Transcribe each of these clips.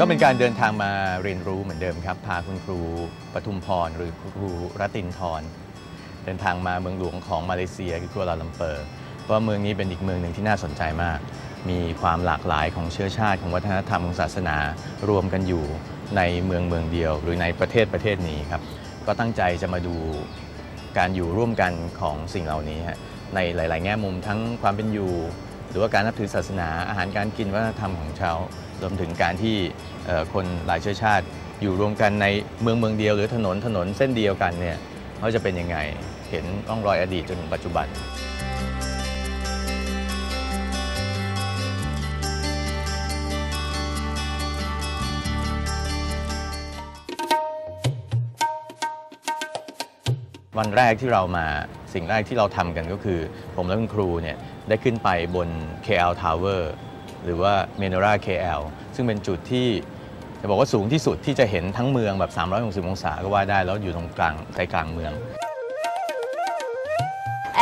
ก็เป็นการเดินทางมาเรียนรู้เหมือนเดิมครับ พาคุณครูปทุมพรหรือครูรัตินทรเดินทางมาเมืองหลวงของมาเลเซียคือกัวลาลัมเปอร์เพราะเมืองนี้เป็นอีกเมืองหนึ่งที่น่าสนใจมาก มีความหลากหลายของเชื้อชาติของวัฒนธรรมของศาสนารวมกันอยู่ในเมืองเมืองเดียว หรือในประเทศประเทศนี้ครับ ก็ตั้งใจจะมาดูการอยู่ร่วมกันของสิ่งเหล่านี้ในหลาย ๆ แง่มุมทั้งความเป็นอยู่ หรือว่าการนับถือศาสนาอาหารการกินวัฒนธรรมของชาว รวมถึงการที่คนหลายเชื้อชาติ อยู่รวมกันในเมืองเมืองเดียว หรือถนนถนนเส้นเดียวกันเนี่ยเขาจะเป็นยังไงเห็นร่องรอยอดีตจนถึงปัจจุบันวันแรกที่เรามาสิ่งแรกที่เราทำกันก็คือ ผมและคุณครูเนี่ยได้ขึ้นไปบน KL Tower หรือว่า Menora KL ซึ่งเป็นจุดที่จะบอกว่าสูงที่สุดที่จะเห็นทั้งเมืองแบบ 360 องศาก็ว่าได้ แล้วอยู่ตรงกลางใจกลางเมือง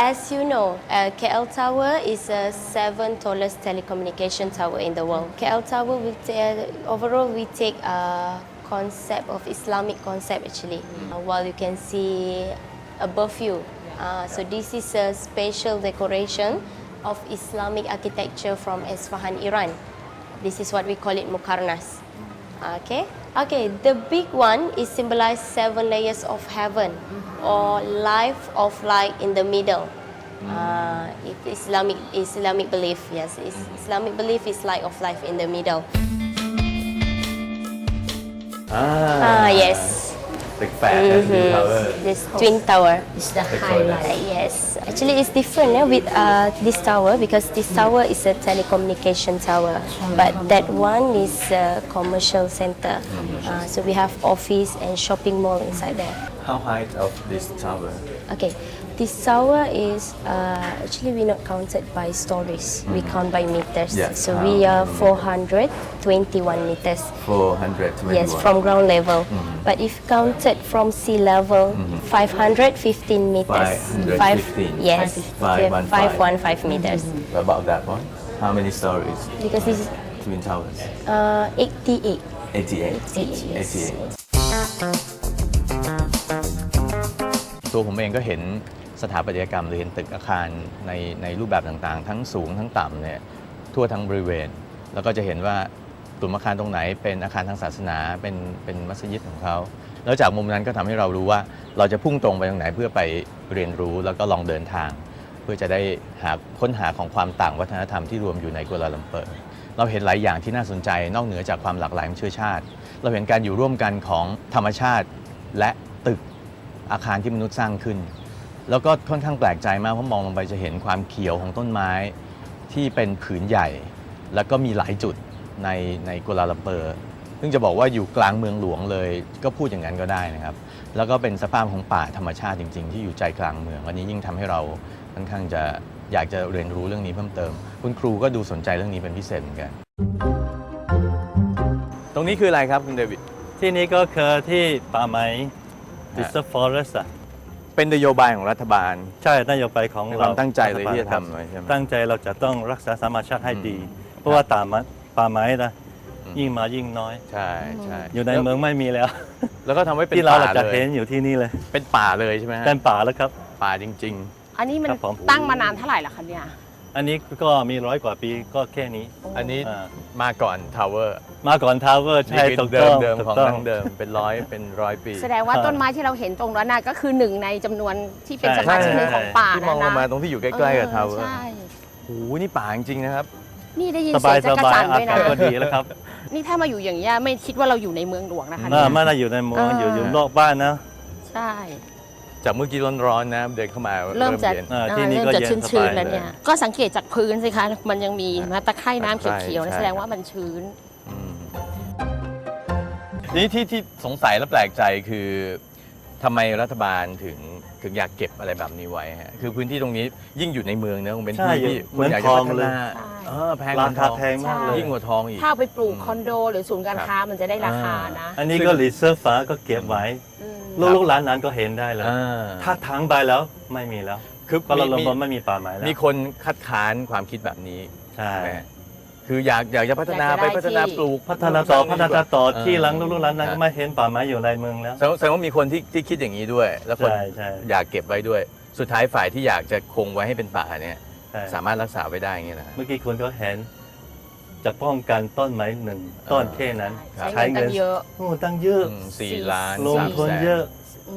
As you know, uh, KL Tower is the seventh tallest telecommunication tower in the world. KL Tower, we ta- overall, we take a concept of Islamic concept actually. Uh, while you can see above you, uh, so this is a special decoration of Islamic architecture from Esfahan, Iran. This is what we call it Mukarnas. Okay. Okay. The big one is symbolize seven layers of heaven, or life of light in the middle. Uh, if Islamic Islamic belief, yes, Islamic belief is light of life in the middle. อ่า Ah, yes. Mm-hmm. This twin tower. It's the highlight. Yes. Actually, it's different eh, with uh, this tower because this mm. tower is a telecommunication tower, but that one is a commercial center. Uh, so we have office and shopping mall inside there. How high of this tower? Okay, this tower is uh, actually we not counted by stories. We count by meters. Yeah, So we how are 421 meters. 421 Yes, from ground level. But if counted from sea level, 515 meters. 515. yes, 515. 515 meters. about that one how many stories Because this is Twin Towers uh, 88. 88 Yes. ตัวผมเองก็เห็น สถาปัตยกรรมหรือเห็นตึกอาคารในในรูปแบบต่างๆ ทั้งสูงทั้งต่ำเนี่ยทั่วทั้งบริเวณ แล้วก็จะเห็นว่ากลุ่มอาคารตรงไหนเป็นอาคารทางศาสนาเป็นเป็นมัสยิดของเขา แล้วจากมุมนั้นก็ทำให้เรารู้ว่าเราจะพุ่งตรงไปตรงไหนเพื่อไปเรียนรู้แล้วก็ลองเดินทาง เพื่อจะได้หาค้นหาของความต่างวัฒนธรรมที่รวมอยู่ในกัวลาลัมเปอร์เราเห็นหลายอย่างที่น่าสนใจนอกเหนือจากความหลากหลายของเชื้อชาติ เราเห็นการอยู่ร่วมกันของธรรมชาติและตึกอาคารที่มนุษย์สร้างขึ้น แล้วก็ค่อนข้างแปลกใจมากเพราะมองลงไปจะเห็นความเขียวของต้นไม้ที่เป็นผืนใหญ่ แล้วก็มีหลายจุดในในกัวลาลัมเปอร์ ซึ่งจะบอกว่าอยู่กลางเมืองหลวงเลย ก็พูดอย่างนั้นก็ได้นะครับ แล้วก็เป็นสภาพของป่าธรรมชาติจริง ๆ ที่อยู่ใจกลางเมืองอันนี้ยิ่งทำให้เราค่อนข้างจะอยากจะเรียนรู้เรื่องนี้เพิ่มเติม คุณครูก็ดูสนใจเรื่องนี้เป็นพิเศษเหมือนกัน ตรงนี้คืออะไรครับคุณเดวิดที่นี่ก็คือที่ป่าไม้ Reserve Forest อะ เป็นนโยบายของรัฐบาล ใช่นโยบายของมีคเราวามตั้งใจเลยที่จะครับทำไว้ใช่ไหมตั้งใจเราจะต้องรักษาธรรมชาติให้ดีอืมเพราะว่าป่าไม้ป่าไม้นะอืม ยิ่งมายิ่งน้อย ใช่ใช่อยู่ในเมืองไม่มีแล้ว แล้วก็ทำให้เป็นที่เราป่าจะเลเห็ยนอยู่ที่นี่เลยเป็นป่าเลยใช่ไหมฮะเป็นป่าแล้วครับ ป่าจริง อันนี้มันครับผม ตั้งมานานเท่าไหร่ละคะเนี่ย อันนี้ก็มีร้อยกว่าปีก็แค่นี้ๆอันนี้อ่ามาก่อนทาวเวอร์มาก่อนทาวเวอร์นี่ใช่คือถูกเดิต้มองเดิมถูกของต้ ดั้งเดิมเป็นร้อยเป็นร้อยปีแสดงว่าครับต้นไม้ที่เราเห็นตรงนั้นน่ะก็คือหนึ่งในจำนวนที่เป็นใช่สมาชิกหนึ่งใช่ของป่าที่มองลนะงมานะตรงที่อยู่ใกล้ๆกับทาวเวอร์ใช่โอ้โหนี่ป่าจริงๆนะครับ นี่ได้ยินสเสีบายยงสจักรบายจันทร์อาด้วยกานะศก็ดีแล้วครับนี่ถ้ามาอยู่อย่างเงี้ยไม่คิดว่าเราอยู่ในเมืองหลวงนะคะอ่าเนี่ย ไม่ได้อยู่ในเมืองอ่าอยู่อยู่นอกบ้านนะ ใช่ จากเมื่อกี้ร้อนๆนะเดินเข้ามาเริ่มจะเย็นอ่าที่นี่เริ่มก็จะเย็นชื้นสชื้บานยแล้วเลย เนี่ยก็สังเกตจากพื้นสิคะมันยังมีมาตะไคร่น้ำใช่เขียวๆนะใช่ แสดงว่ามันชื้นอืมนี่ที่ที่สงสัยและแปลกใจคือทำไมรัฐบาลถึงถึงอยากเก็บอะไรแบบนี้ไว้ฮะคือพื้นที่ตรงนี้ยิ่งอยู่ในเมืองเนอะคงเป็นใช่ที่ที่อยู่คุณอยากจะพัฒนาใช่ เออแพงราคาทองแพงมากเลย ยิ่งกว่าทองอีก ถ้าเอาไปปลูกอืมคอนโด หรือศูนย์การค้ามันจะได้ราคานะ อันนี้ก็รีเซิร์ฟฟ้าก็เก็บไว้อืม ลูกลูกหลานนั้นก็เห็นได้เลยอ่า ถ้าทางไปแล้วไม่มีแล้วคือก็เราลงมีบนไม่มีป่าไม้แล้วมีคนคัดค้านความคิดแบบนี้ใช่ไหมคืออยากอยากจะพัฒนาอยากจะไปได้พัฒนาที่ ปลูกพัฒนาต่อพัฒนาต่อที่หลังเออลูกๆหลานๆก็มาเห็นป่าไม้อยู่ในเมืองแล้วแสดงว่าแสดงว่ามีคนที่ที่คิดอย่างนี้ด้วย แล้วคนใช่ใช่อยากเก็บไว้ด้วย สุดท้ายฝ่ายที่อยากจะคงไว้ให้เป็นป่าเนี่ย ใช่สามารถรักษาไว้ได้อย่างนี้นะเมื่อกี้คุณก็เห็น จะป้องกันต้นไม้หนึ่งต้นแค่นั้นใช้เงินตั้งเยอะ โอ้ตั้งเยอะ อืมสี่ล้านลงสามทุนแสนเยอะ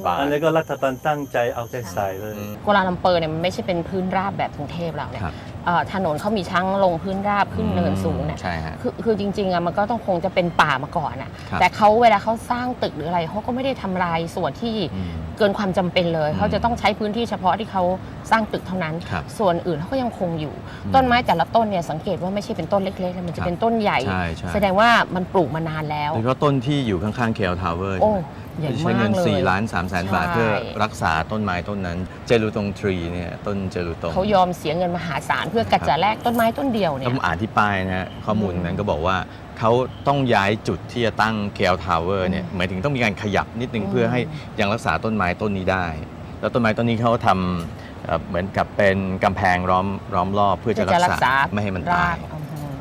บาท อันนี้ก็รัฐบาลตั้งใจเอาใจใส่เลย อืม กัวลาลัมเปอร์เนี่ยมันไม่ใช่เป็นพื้นราบแบบกรุงเทพเราเนี่ยครับเอ่อ ถนนเขามีทั้งลงพื้นราบขึ้นเนินสูงเนี่ยใช่ฮะคือคือจริงๆอะมันก็ต้องคงจะเป็นป่ามาก่อนอะครับแต่เขาเวลาเขาสร้างตึกหรืออะไรเขาก็ไม่ได้ทำลายส่วนที่อืมเกินความจำเป็นเลยอืมเขาจะต้องใช้พื้นที่เฉพาะที่เขาสร้างตึกเท่านั้นครับส่วนอื่นเขาก็ยังคงอยู่อืมต้นไม้แต่ละต้นเนี่ยสังเกตว่าไม่ใช่เป็นต้นเล็กๆนะมันจะเป็นต้นใหญ่ใช่ใช่แสดงว่ามันปลูกมานานแล้วโดยเฉพาะต้นที่อยู่ข้างๆเคลทาวเวอร์โอ้ ใหญ่ใช้มาเงิกนเลย 4ล้าน3แสนบาทใช่เพื่อรักษาต้นไม้ต้นนั้น เจลูตงทรีเนี่ยต้นเจลูตง เขายอมเสียเงินมหาศาลเพื่อกัดจะแลกต้นไม้ต้นเดียวเนี่แล้ยวผมอ่านที่ป้ายนะฮะข้อมูลนั้นก็บอกว่าเขาต้องย้ายจุดที่จะตั้งเคลทาวเวอร์เนี่ยหมายถึงต้องมีการขยับนิดนึงอืม เพื่อให้ยังรักษาต้นไม้ต้นนี้ได้ แล้วต้นไม้ต้นนี้เขาทำเอ่อเหมือนกับเป็นกำแพงล้อมล้อมรอบเพื่อจะรักษาไม่ให้มันตายรก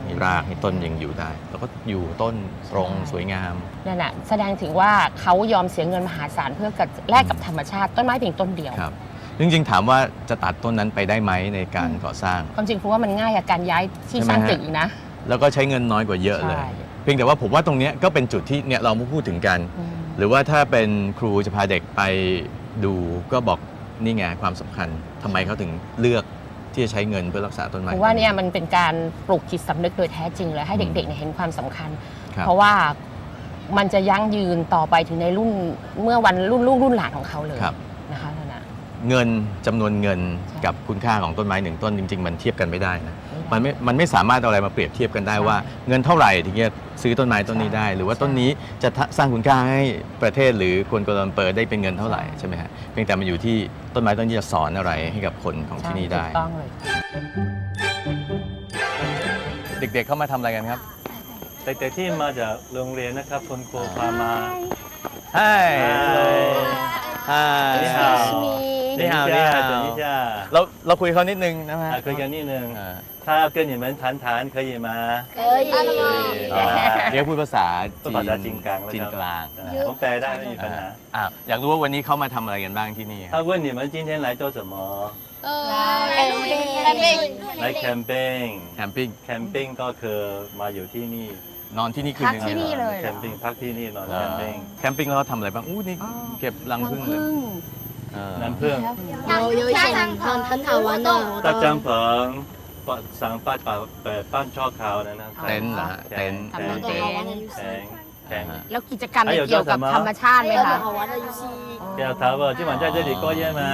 อืมมีรากให้ต้นยังอยู่ได้ แล้วก็อยู่ต้นตรงสวยงาม นั่นแหะแสดงถึงว่าเขายอมเสียเงินมหาศาลเพื่อกัดแลกกับธรรมชาติต้นไม้เพียงต้นเดียวครับจริงๆถามว่าจะตัดต้นนั้นไปได้ไหมในการก่อสร้าง ความจริงเพราะว่ามันง่ายกับการย้ายที่ใช่ไหมสร้างฮะตึกอีกนะ แล้วก็ใช้เงินน้อยกว่าเยอะเลยใช่เพียงแต่ว่าผมว่าตรงเนี้ยก็เป็นจุดที่เนี่ยเรามาพูดถึงกันอืมหรือว่าถ้าเป็นครูจะพาเด็กไปดูก็บอกนี่ไงความสำคัญทำไมเขาถึงเลือก ที่จะใช้เงินเพื่อรักษาต้นไม้ผมว่าเนี่ยมันเป็นการปลูกจิตสำนึกโดยแท้จริงเลยให้เด็กๆเนี่ยเห็นความสำคัญครับเพราะว่ามันจะยั่งยืนต่อไปถึงในรุ่นเมื่อวันรุ่นลูกรุ่นหลานของเขาเลย เงินจำนวนเงินใช่กับคุณค่าของต้นไม้หนึ่งต้นจริง ๆ มันเทียบกันไม่ได้นะไม่ได้มันไม่มันไม่สามารถเอาอะไรมาเปรียบเทียบกันได้ใช่ว่าเงินเท่าไหร่ถึงจะซื้อต้นไม้ต้นนี้ได้ หรือว่าต้นนี้จะทะสร้างคุณค่าให้ประเทศหรือคนกัวลาลัมเปอร์ได้เป็นเงินเท่าไหร่ใช่ไหมฮะเพียงแต่มันอยู่ที่ต้นไม้ต้นนี้จะสอนอะไรให้กับคนของที่นี่ได้ ถูกต้องเลย เด็กๆเข้ามาทำอะไรกันครับเด็กๆที่มาจากโรงเรียนนะครับคุณครูพามา Hi Hi นี่ฮาว นี่ฮาว 等一下 นี่ฮาว 等一下 เราเราคุยเขานิดนึงนะฮะ 啊คุยกันนิดนึง อ่า ถ้า跟你们谈谈可以吗可以。 อ่าเดี๋ยวพูดภาษา พูดภาษาจีนกลางแล้ว จีน ครับ กลาง อ่าผมแปลได้ไม่มีปัญหา อ่าอยากรู้ว่าวันนี้เขามาทำอะไรกันบ้างที่นี่ครับ 他问你们今天来做什么来 camping แคมปิ้ง camping ก็คือมาอยู่ที่นี่ นอนที่นี่คืนหนึง พักที่นี่เลย แคมปิ้งพักที่นี่นอน เหรอ แคมปิ้ง แคมปิ้งแล้วเขาทำอะไรบ้างอู้นี่เก็บรังผึ้งเลยเออ น้ำผึ้ง 有有一些很很好玩的活 ตัด 动。 จำเผิงปะสังปัดป่าเปิดบ้านช่อขาวนะนะ เต็นท์เหรอฮะ แข็ เต็ ง นท์ แข็ง ทำเต็นท์ แข็งแข็ง แล้วกิจกรรมเนี่ย 还有 เกี่ยวกับ 叫什么 ธรรมชาติไหม 还有 คะ 很好玩的游戏。เที่ยวทาวเวอร์ที่หวันใจเจดีก็เย่มา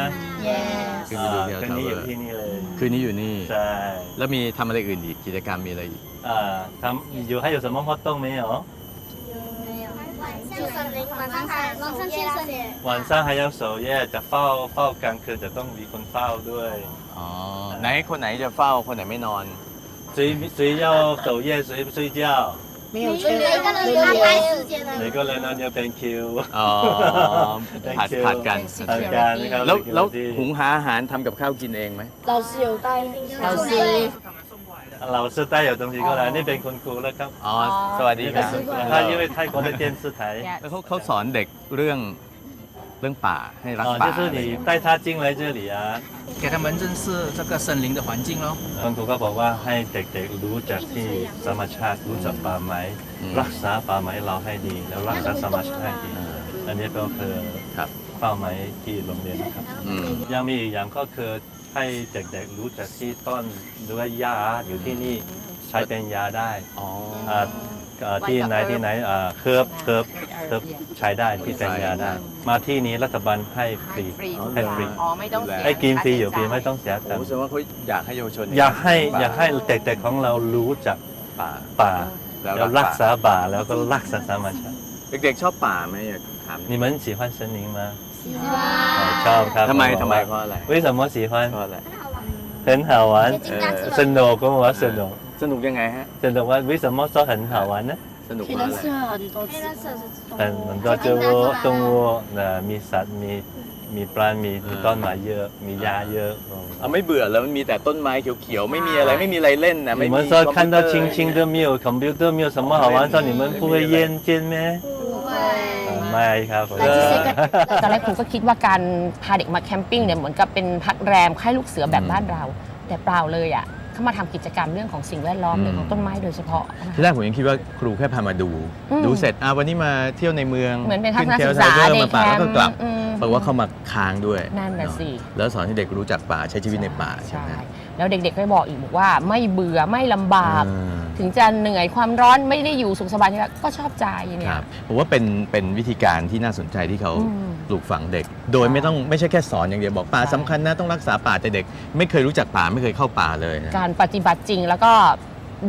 Yes。 คือไปดูเที่ยว คืน ทาว นี้ เว อ อยู่ ร์ ที่นี่เลย คืนนี้อยู่นี่ ใช่ แล้วมีทำอะไรอื่นอีกกิจกรรมมีอะไรอีก อ่าทำอยู่ให้อยู่สมองฮอตต้องไหมเหรอ 去森林，晚上还晚上去森林。 วันสร้าง还有守夜จะเฝ้าเฝ้ากลางคืนจะต้องมีคนเฝ้าด้วย อ๋อไหนคนไหนจะเฝ้าคนไหนไม่นอน 谁谁要守夜谁不睡觉没有每个人有安排时间的。每个人呢要เป็นคิว อ๋อผัดผัดกัน ทำการนะครับ แล้วแล้ว ที่ หุงหาอาหารทำกับข้าวกินเองไหม 老师有带。老师 เรา是带有东西过来นี่เป็นคุณครูแล้วครับ อ๋อ สวัสดีครับ 他因为泰国的电视台 แล้วเขาเขาสอนเด็กเรื่องเรื่องป่าให้รัก 啊， ป่า 就是你带他进来这里啊，给他们认识这个森林的环境咯。 คุณครูก็บอกว่าให้เด็กๆรู้จักที่ธรรมชาติรู้จักป่าไม้ อืม รักษาป่าไม้เราให้ดี แล้วรักษาธรรมชาติให้ดี อันนี้ก็คือ ครับ เป้าหมายที่โรงเรียนนะครับ อืม ยังมีอีกอย่างก็คือ ให้เด็กๆรู้จักที่ต้นด้วยยาอยู่ที่นี่ใช้เป็นยาได้ อ๋อ อ่าอ่าที่ไหนที่ไหนอ่าเคิร์ฟเคิร์ฟเคิร์ฟใช้ได้ที่เป็นยาได้ มาที่นี้รัฐบาลให้ฟรี ฟรี ให้ฟรี อ๋อไม่ต้องเสีย ให้กินฟรีอยู่ฟรีไม่ต้องเสียตั โอ้ งค์ แสดงว่าเขาอยากให้เยาวชน อยากให้ ป่ อยากให้เด็กๆของเรารู้จัก ป่า ป่า แล้ว แล้วรักษาป่าแล้วก็รักษาธรรมชาติ เด็กๆชอบป่าไหมอยากถาม 你们喜欢森林吗 ชอบครับ ทำไม ผ ทำไม บอก เพราะอะไร 为什么喜欢 เพราะอะไร 很好玩金刚智 สนุกก็บอกว่าสนุก สนุกยังไงฮะ สนุกว่า为什么说很好玩呢 สนุก 可以 เพราะ 认 อะไร 识很多很很多植物动物นะมีสัตว์มี มีปลามีมีต้นไม้เยอะ มีหญ้าเยอะ เอาไม่เบื่อแล้วมันมีแต่ต้นไม้เขียวๆ ไม่มีอะไรไม่มีอะไรเล่นนะ 你 ไม่มี 们说看到 คอมพิวเตอร์ 青青的没有 computer 没有什么好玩的，你们不会厌倦吗？呃 ไม่ครับผมแต่ที่เซก็ตอนแรกครูก็คิดว่าการพาเด็กมาแคมปิ้งเนี่ยเหมือนกับเป็นพักแรมค่ายลูกเสือแบบบ้านเรา แต่เปล่าเลยอะเขามาทำกิจกรรมเรื่องของสิ่งแวดล้อมอืม เรื่องของต้นไม้โดยเฉพาะนะคะ ที่แรกผมยังคิดว่าครูแค่พามาดู อืม ดูเสร็จอะวันนี้มาเที่ยวในเมืองเหมือนเป็นทัศนขึ้ศึกษาเทลไทเกอร์เด็มากป่าแคแล้วมก็ป์กลับอืมเพราะว่าเขามาค้างด้วยนั่นน่ะเอสิแล้วสอนให้เด็กรู้จักป่าใช้ชีวิตในป่าใช่ใช่ไหมแล้วเด็กๆก็บอกอีกบอกว่าไม่เบื่อไม่ลำบาก อ่า ถึงจะเหนื่อยความร้อนไม่ได้อยู่สุขสบายที่ก็ชอบใจเนี่คย รับผมว่าเป็นเป็นวิธีการที่น่าสนใจที่เขาอืมปลูกฝังเด็ก โดยไม่ต้องไม่ใช่แค่สอนอย่างเดียวบอกป่าใช่ สำคัญนะต้องรักษาป่าแต่เด็ก ไม่เคยรู้จักป่าไม่เคยเข้าป่าเลยนะ การปฏิบัติจริงแล้วก็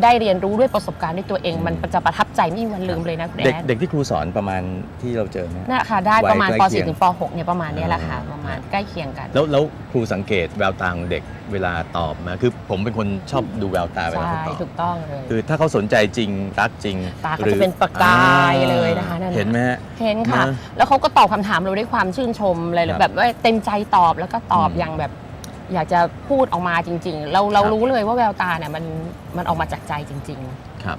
ได้เรียนรู้ด้วยประสบการณ์ด้วยตัวเอง มันจะประทับใจไม่มีวันลืมเลยนะคุณเด็กแอนเด็กที่ครูสอนประมาณที่เราเจอไหมน่ะค่ะได้ประมาณวัยป ใกล้เคียง .4 ถึงป .6 เนี่ยประมาณเนี้ยแหละค่ะอ่าประมาณใกล้เคียงกัน แล้วแล้วครูสังเกตแววตาของเด็กเวลาตอบมาคือผมเป็นคนชอบดูแววตาเวลาใช่เขาตอบถูกต้องเลย คือถ้าเขาสนใจจริงรักจริงตาเขาหรือจะเป็นประกายเลยนะคะนั่นน่ะ เห็นไหมฮะ เห็นค่ะ นะแล้วเขาก็ตอบคำถามเราด้วยความชื่นชมเลยครับแบบว่าเต็มใจตอบแล้วก็ตอบอืมอย่างแบบ อยากจะพูดออกมาจริง ๆ เราเราครับรู้เลยว่าแววตาเนี่ยมันมันออกมาจากใจจริงๆครับ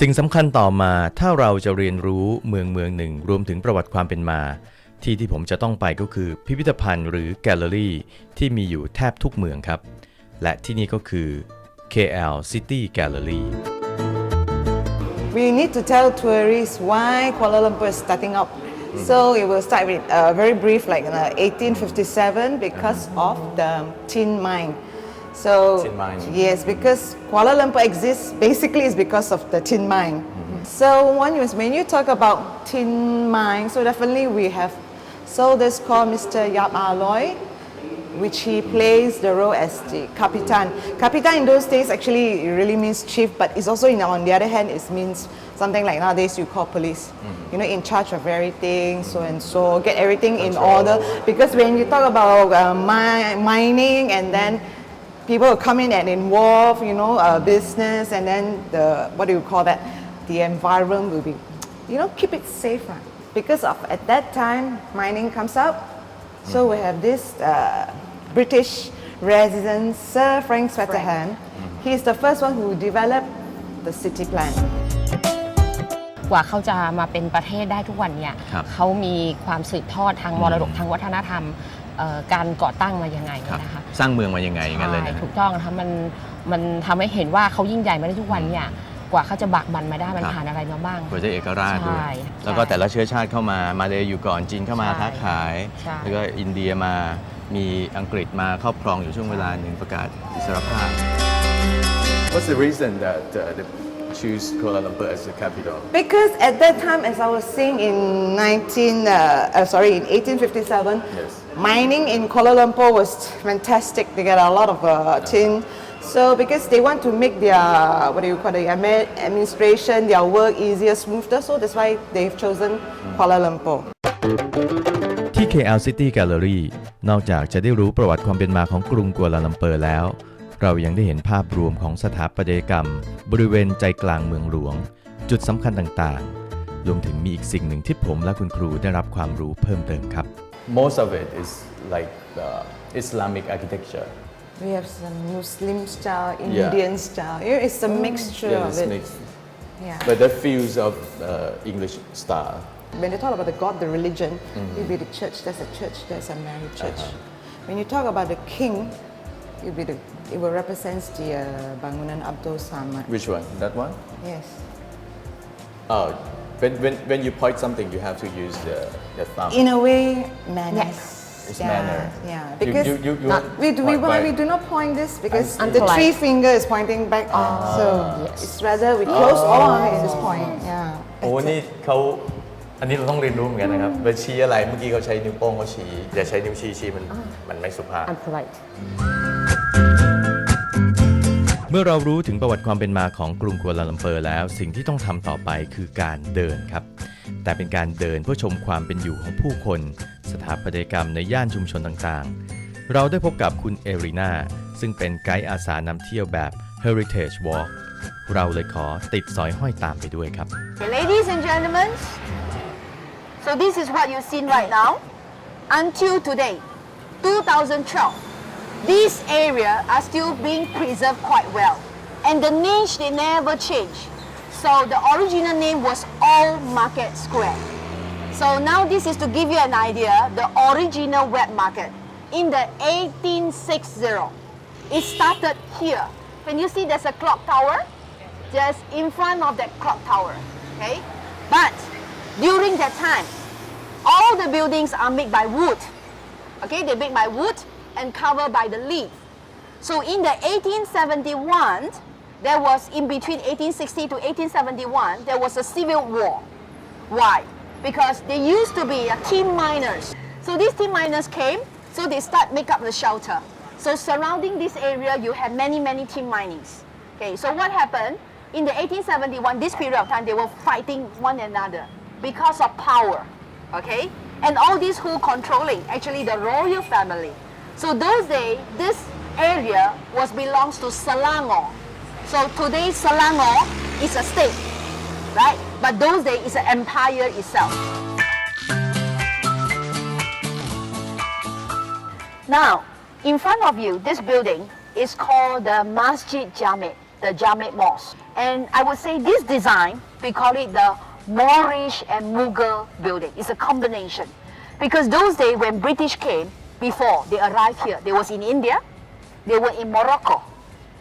สิ่งสำคัญต่อมาถ้าเราจะเรียนรู้เมืองเมืองหนึ่ง รวมถึงประวัติความเป็นมา ที่ที่ผมจะต้องไปก็คือพิพิธภัณฑ์หรือแกลเลอรี่ที่มีอยู่แทบทุกเมืองครับ และที่นี่ก็คือ KL City Gallery We need to tell tourists why Kuala Lumpur is starting up. Mm-hmm. So it will start with uh, very brief, like uh, 1857, because mm-hmm. of the tin mine. So Tin mine. yes, mm-hmm. because Kuala Lumpur exists basically is because of the tin mine. So when you, when you talk about tin mine, so definitely we have soldiers called Mr. Yap ah Aloy, which he plays the role as the Capitan. Capitan in those days actually really means chief, but it's also in, on the other hand it means something like nowadays you call police. You know, in charge of everything, so and so, get everything in order. Because when you talk about uh, mi- mining and then people will come in and involve, you know, uh, business and then the what do you call that? The environment will be, you know, keep it safe, right? Because of at that time mining comes up, so we have this uh, British resident, Sir Frank Swetterham. He's the first one who developed the city plan. กว่าเขาจะมาเป็นประเทศได้ทุกวันเนี่ยครับเขามีความสืบทอดทางมรดกทางวัฒนธรรมเอ่อการก่อตั้งมายังไงครับ นะคะ สร้างเมืองมายังไงอย่างนั้นเลยนะ ใช่ฮะถูกต้องนะคะมันมันทำให้เห็นว่าเขายิ่งใหญ่มาได้ทุกวันเนี่ยกว่าเขาจะบากบันมาได้มันครับ ผ่านอะไรมาบ้าง กว่าจะเอกราชด้วย ใช่แล้วก็ใช่แต่ละเชื้อชาติเข้ามา มาเลยอยู่ก่อน จีนเข้ามาใช่ ค้าขาย ใช่ แล้วก็อินเดียมา มีอังกฤษมาครอบครองอยู่ช่วงเวลาหนึ่งประกาศอิสรภาพ What's the reason that uh, they choose Kuala Lumpur as the capital Because at that time, as I was saying in 19, uh, uh, sorry, in 1857, Yes. mining in Kuala Lumpur was fantastic. They get a lot of uh, tin. So because they want to make their what do you call the admi- administration, their work easier, smoother. So that's why they've chosen Kuala Lumpur. ที่ KL City Gallery นอกจากจะได้รู้ประวัติความเป็นมาของกรุงกัวลาลัมเปอร์แล้ว เรายังได้เห็นภาพรวมของสถาปัตยกรรม บริเวณใจกลางเมืองหลวง จุดสำคัญต่างๆ รวมถึงมีอีกสิ่งหนึ่งที่ผมและคุณครูได้รับความรู้เพิ่มเติมครับ Most of it is like Islamic architecture We have some Muslim style, Indian style. You know, It's a mixture of it. Yeah. but that feels of English style When you talk about the God, the religion, it will be the church. There's a church. There's a married church. When you talk about the king, it will be the. It will represent the uh, Bangunan Abdul Samad. Which one? That one? Yes. Oh, when, when, when you point something, you have to use the, the thumb. In a way, manners. It's yeah, manner. Yeah. You- Because you, you, you not- we, do, we, point why by- we do not point this because And the polite. three finger is pointing back. so yes. it's rather we close all our eyes at this point. Yeah. โอ้นี่เขาอันนี้เราต้องเรียนรู้เหมือนกันนะครับเวลาชี้อะไร เมื่อกี้เขาใช้นิ้วโป้งเขาชี้ อย่าใช้นิ้วชี้ชี้มันมันไม่สุภาพ unpolite เ มื่อเรารู้ถึงประวัติความเป็นมาของกรุงกัวลาลัมเปอร์แล้ว สิ่งที่ต้องทำต่อไปคือการเดินครับ แต่เป็นการเดินเพื่อชมความเป็นอยู่ของผู้คน สถาปัตยกรรมในย่านชุมชนต่างๆ เราได้พบกับคุณเอรินาซึ่งเป็นไกด์อาสานำเที่ยวแบบ Heritage Walk เราเลยขอติดสอยห้อยตามไปด้วยครับ Ladies and gentlemen, So this is what you've seen right now. Until today, 2012, these area are still being preserved quite well. And the niche, they never change. So the original name was All Market Square. So now this is to give you an idea, the original wet market in the 1860. It started here. Can you see there's a clock tower? Just in front of that clock tower, okay? But during that time, all the buildings are made by wood. Okay, they made by wood and covered by the leaf. So in the 1871, there was in between 1860 to 1871, there was a civil war. Why? Because they used to be team miners. So these team miners came, so they start make up the shelter. So surrounding this area, you have many, many team minings. Okay, so what happened? In the 1871, this period of time, they were fighting one another because of power. Okay? And all these who controlling, actually the royal family. So those days, this area was belongs to Selangor. So today Selangor is a state, right? But those days it's an empire itself. Now, in front of you, this building is called the Masjid Jamek, the Jamek Mosque. And I would say this design, we call it the Moorish and Mughal building. It's a combination. Because those days when British came, before they arrived here, they was in India, they were in Morocco,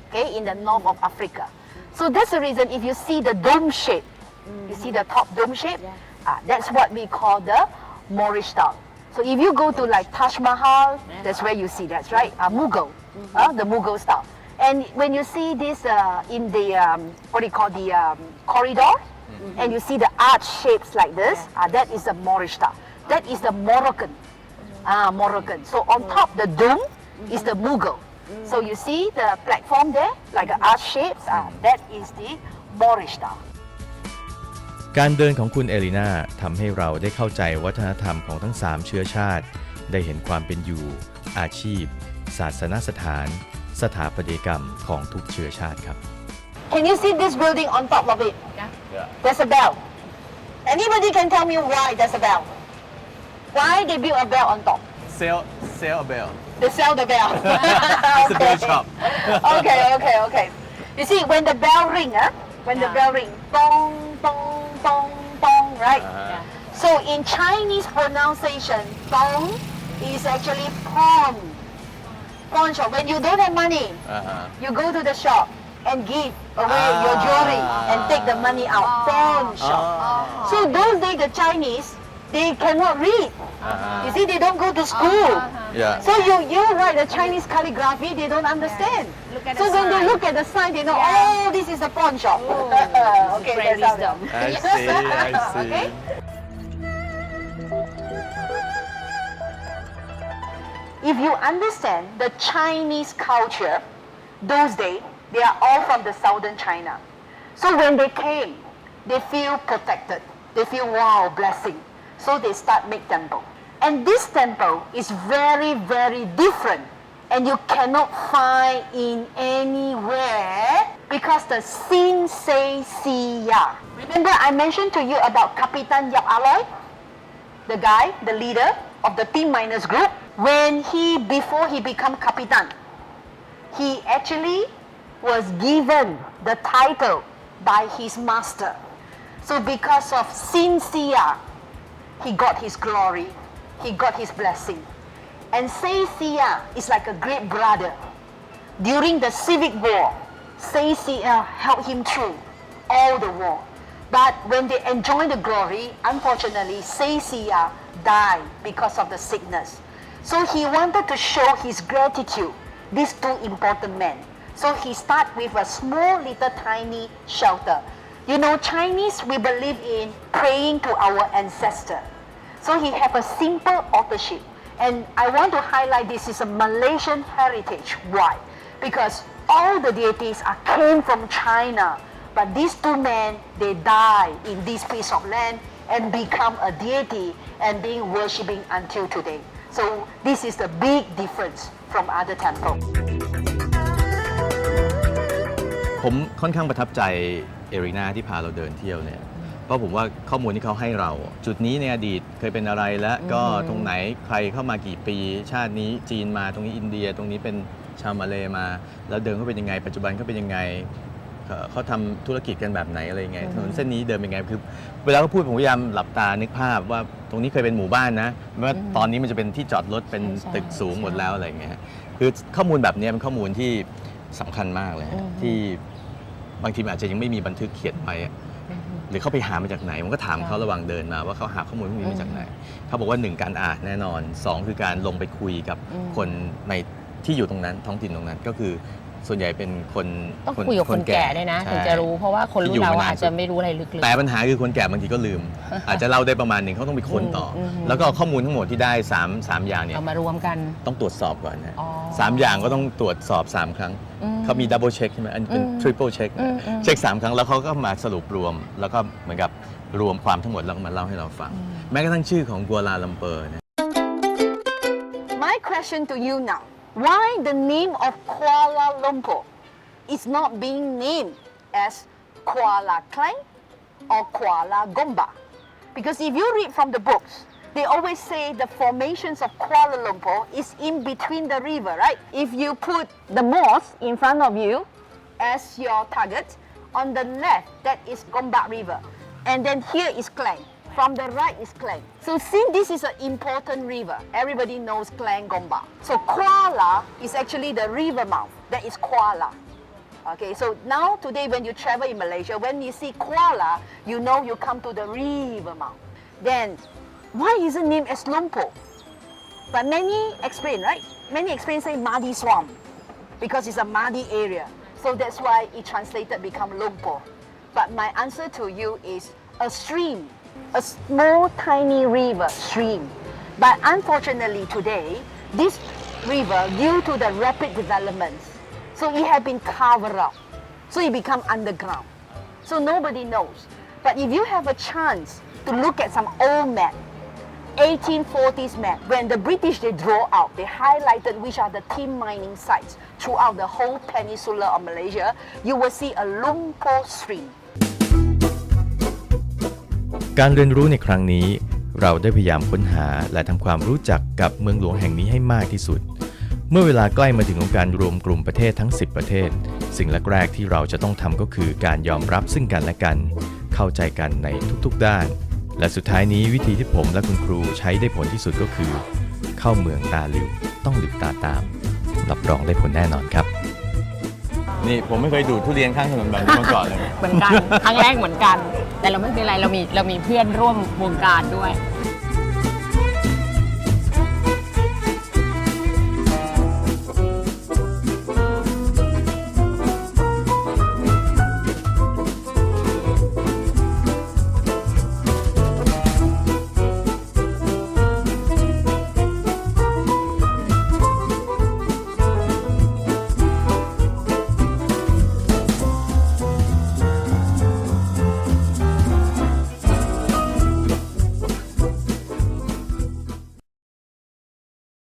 okay, in the north of Africa. So that's the reason if you see the dome shape, you see the top dome shape, ah, that's what we call the Moorish style. So if you go to like Taj Mahal, that's where you see that's right, uh, Mughal, uh, the Mughal style. And when you see this uh, in the um, what do you call the um, corridor, and you see the arch shapes like this, uh, that is the Moorish style. That is the Moroccan, uh, Moroccan. So on top the dome is the Mughal. So you see the platform there, like the arch shapes, uh, that is the Moorish style. การเดินของคุณเอลิน่าทำให้เราได้เข้าใจวัฒนธรรมของทั้ง 3 เชื้อชาติ ได้เห็นความเป็นอยู่ อาชีพ ศาสนสถาน สถาปัตยกรรมของทุกเชื้อชาติครับ Can you see this building on top of it? There's a bell. Anybody can tell me why there's a bell? Why they build a bell on top? Sell, sell a bell. They sell the bell. it's a bell shop. okay, okay, okay. You see, when the bell ring, huh? when yeah. the bell ring, bong, bong, bong, bong, right? Uh-huh. Yeah. So in Chinese pronunciation, bong is actually pawn. Pawn shop. When you don't have money, uh-huh. you go to the shop and give away your ah. jewelry and take the money out. Pawn ah. shop. So those days, the Chinese they cannot read. Uh-huh. You see, they don't go to school. Uh-huh. Yeah. So you, you write the Chinese calligraphy, they don't understand. Look at So the when they look at the sign, they know, Yeah. oh, this is a pawn shop. Oh, okay, that's I see, I see. Okay. If you understand the Chinese culture, those days, they are all from the southern China. So when they came, they feel protected. They feel, wow, blessing. So they start make temple. And this temple is very, very different. And you cannot find in anywhere because the Sin Se Si Ya. Remember I mentioned to you about Kapitan Yap Aloy? the guy, the leader of the team miners group, when he, before he become Kapitan, he actually was given the title by his master. So because of sin sincere, he got his glory, he got his blessing. And Seisia is like a great brother. During the Civic War, Seisia helped him through all the war. But when they enjoy the glory, unfortunately, Seisia died because of the sickness. So he wanted to show his gratitude, these two important men. So he started with a small little tiny shelter. You know, Chinese, we believe in praying to our ancestor. So he have a simple authorship. And I want to highlight this is a Malaysian heritage. Why? Because all the deities are came from China. But these two men, they die in this piece of land and become a deity and being worshipping until today. So this is the big difference from other temples. ผมค่อนข้างประทับใจเอรินาที่พาเราเดินเที่ยวเนี่ย เพราะผมว่าข้อมูลที่เขาให้เรา จุดนี้ในอดีตเคยเป็นอะไรและก็อืมตรงไหนใครเข้ามากี่ปี ชาตินี้จีนมาตรงนี้อินเดีย ตรงนี้เป็นชาวมาเลมา แล้วเดิมเขาเป็นยังไง ปัจจุบันเขาเป็นยังไงเอ่อเขาทำธุรกิจกันแบบไหนอะไรยังไงถนนเส้นนี้เดินเป็นยังไงคือเวลาเขาพูดผมพยายามหลับตานึกภาพว่าตรงนี้เคยเป็นหมู่บ้านนะแม้ว่าตอนนี้มันจะเป็นที่จอดรถเป็นใช่ตึกสูงหมดใช่แล้วอะไรอย่างเงี้ยคือข้อมูลแบบนี้เป็นข้อมูลที่สำคัญมากเลยฮะอืมที่บางทีมันอาจจะยังไม่มีบันทึกเขียนไว้อะห รือเขาไปหามาจากไหนผมก็ถามเขาระหว่างเดินมาว่าเขาหาข้อมูลพวกนี้มาจากไหนเขาบอกว่าหนึ่งการอ่านแน่นอนสองคือการลงไปคุยกับอืมคนในที่อยู่ตรงนั้นท้องถิ่นตรงนั้นก็คือ ส่วนใหญ่เป็นคนต้องคุยกับคนแก่ด้วยนะใช่ถึงจะรู้เพราะว่าคนรุ่ที่อยู่นเรามานานอาจจะไม่รู้อะไรลึกๆแต่ปัญหาคือคนแก่บางทีก็ลืม อาจจะเล่าได้ประมาณหนึ่งเขาต้องไปค้นต่ออมอืมแล้วก็ข้อมูลทั้งหมดที่ได้สามสามอย่างเนี่ยเอามารวมกันต้องตรวจสอบก่อนนะอ๋อสามอย่างก็ต้องตรวจสอบสามครั้งอืมเขามีดับเบิลเช็คใช่ไหมอันเป็นอืมทริปเปิลเช็คอืมอืมเช็คสามครั้งแล้วเขาก็มาสรุปรวม แล้วก็เหมือนกับรวมความทั้งหมดแล้วก็มาเล่าให้เราฟัง แม้กระทั่งชื่อของกัวลาลัมเปอร์เนี่ย My question to you now why the name of Kuala Lumpur is not being named as Kuala Klang or Kuala Gomba? Because if you read from the books, they always say the formations of Kuala Lumpur is in between the river, right? If you put the mosque in front of you as your target, on the left that is Gombak River, and then here is Klang. From the right is Klang. So since this is an important river, everybody knows Klang Gombak. So Kuala is actually the river mouth. That is Kuala. Okay, so now today when you travel in Malaysia, when you see Kuala, you know you come to the river mouth. Then, why is it named as Lumpur? But many explain, right? Many explain say muddy swamp because it's a muddy area. So that's why it translated become Lumpur. But my answer to you is a stream, a small tiny river stream. But unfortunately today, this river, due to the rapid developments, so it had been covered up. So it become underground. So nobody knows. But if you have a chance to look at some old map, 1840s map, when the British they draw out, they highlighted which are the tin mining sites throughout the whole peninsula of Malaysia, you will see a Lumpur stream. การเรียนรู้ในครั้งนี้ เราได้พยายามค้นหาและทำความรู้จักกับเมืองหลวงแห่งนี้ให้มากที่สุด เมื่อเวลาใกล้มาถึงของการรวมกลุ่มประเทศทั้ง 10 ประเทศ สิ่งแรกๆที่เราจะต้องทำก็คือการยอมรับซึ่งกันและกัน เข้าใจกันในทุกๆด้าน และสุดท้ายนี้วิธีที่ผมและคุณครูใช้ได้ผลที่สุดก็คือ เข้าเมืองตาหลิวต้องหลิวตาตามรับรองได้ผลแน่นอนครับ นี่ผมไม่เคยดูทุเรียนข้างถนนแบบนี้มาก่อนเลย เหมือนกัน ครั้งแรกเหมือนกัน แต่เราไม่เป็นไรเรามีเรามีเพื่อนร่วมวงการด้วย